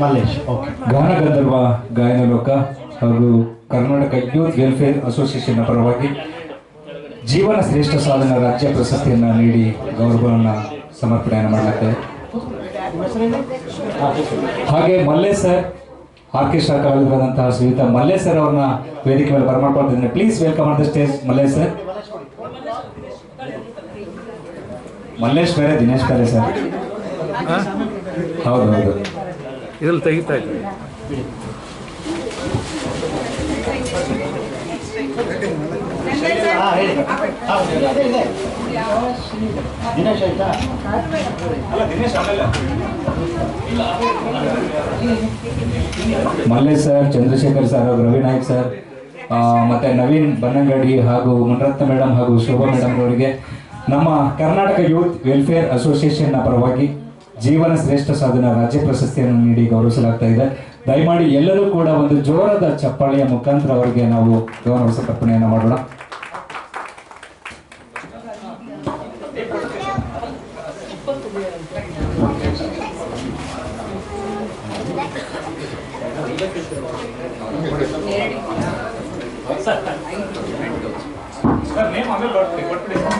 Mallesh okay ಗಾನ ಗಂಧರ್ವ ಗಾಯನ ಲೋಕ ಹಾಗೂ ಕರ್ನಾಟಕ ಯೂತ್ ವೆಲ್ಫೇರ್ ಅಸೋಸಿಯೇಷನ್ ಪರವಾಗಿ ಜೀವನ ಶ್ರೇಷ್ಠ ಸಾಧನ ರಾಜ್ಯ ಪ್ರಶಸ್ತಿಯನ್ನು ನೀಡಿ ಗೌರವವನ್ನು ಸಮರ್ಪಣೆಯನ್ನು ಮಾಡಲಾಗ್ತದೆ. ಹಾಗೆ ಮಲ್ಲೇಶ್ ಸರ್, ಆರ್ಕೆಸ್ಟ್ರಾ ಕಲಾವಿದರಾದಂತಹ ಶ್ರೀಯುತ ಮಲ್ಲೇಶ್ ಸರ್ ಅವ್ರನ್ನ ವೇದಿಕೆ ಮೇಲೆ ಬರಮಾಡ್ಕೊಳ್ತಿದ್ದೇನೆ please welcome on the stage Mallesh sir. Mallesh ಬೇರೆ ದಿನೇಶ್ ಬೇರೆ ಸರ್. ಹೌದು ಹೌದು. ಇದ್ರಲ್ಲಿ ತೆಗಿತಾ ಇದ್ವಿ. ಹಾಂ ಇದೆ ಇದೆ. ದಿನೇಶ್ ಮಲ್ಲೇಶ್ ಸರ್ ಚಂದ್ರಶೇಖರ್ ಸರ್ ಹಾಗೂ ರವಿ ನಾಯ್ಕ್ ಸರ್ ಮತ್ತೆ ನವೀನ್ ಬನ್ನಂಗಡಿ ಹಾಗೂ ಮುನರತ್ನ ಮೇಡಮ್ ಹಾಗೂ ಶೋಭಾ ಮೇಡಮ್ ಅವರಿಗೆ ನಮ್ಮ ಕರ್ನಾಟಕ ಯೂತ್ ವೆಲ್ಫೇರ್ ಅಸೋಸಿಯೇಷನ್ನ ಪರವಾಗಿ ಜೀವನ ಶ್ರೇಷ್ಠ ಸಾಧನ, ರಾಜ್ಯ ಪ್ರಶಸ್ತಿಯನ್ನು ನೀಡಿ ಗೌರವಿಸಲಾಗ್ತಾ ಇದೆ. ದಯಮಾಡಿ ಎಲ್ಲರೂ ಕೂಡ ಒಂದು ಜೋರದ ಚಪ್ಪಾಳೆಯ ಮುಖಾಂತರ ಅವರಿಗೆ ನಾವು ಗೌರವ ಸಮರ್ಪಣೆಯನ್ನು ಮಾಡೋಣ.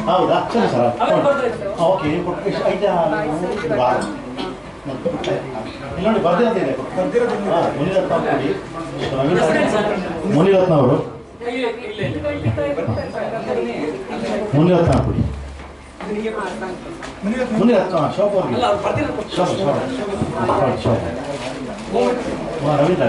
ಹೌದಾ ಸರಿ ಸರ್ ಓಕೆ ಬಾರ ಇಲ್ಲಿ ನೋಡಿ ಬರ್ದಿರೋದಿದೆ ಮುನಿರತ್ನ ಕೊಡಿ ಮುನಿರತ್ನ ಅವರು ಮುನಿರತ್ನ ಕೊಡಿ ಮುನಿರತ್ನ ಶೋಭಾ ಅವ್ರಿಗೆ ಶೋಭಾ ಶೋಭಾ ಶೋಭಾ ಹಾಂ Ravindra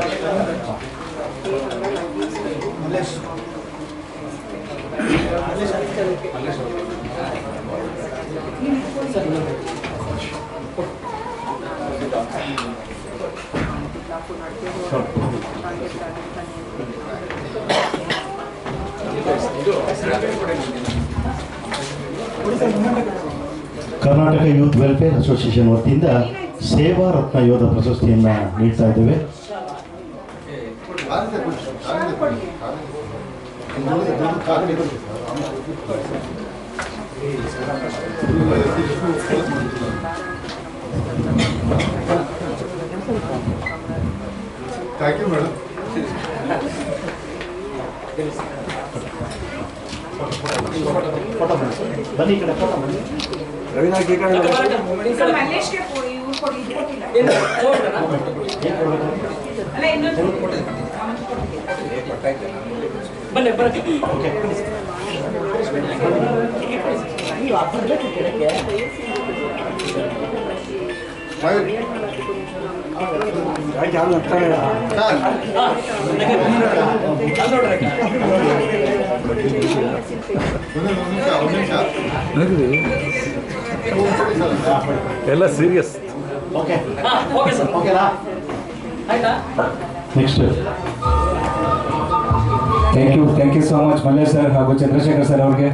Karnataka youth welfare association ವತಿಯಿಂದ ಸೇವಾ ರತ್ನ ಯೋಧ ಪ್ರಶಸ್ತಿಯನ್ನು ನೀಡ್ತಾ ಇದ್ದೇವೆ. ಥ್ಯಾಂಕ್ ಯು ಮೇಡಮ್ ಫೋಟೋ ಬನ್ನಿ ಬನ್ನಿ ಈ ಕಡೆ ಫೋಟೋ ಬನ್ನಿ ಸರ್ ಮಲ್ಲೇಶ್ಗೆ ಕೊಡಿ ಅಲ್ಲ ಇನ್ನೊಂದು ಓಕೆ ಎಲ್ಲ ಸೀರಿಯಸ್ ಓಕೆ ಓಕೆ ಸರ್ ಓಕೆನಾ next thank you thank you so much Mallesh sir ಹಾಗೂ ಚಂದ್ರಶೇಖರ್ ಸರ್ ಅವ್ರಿಗೆ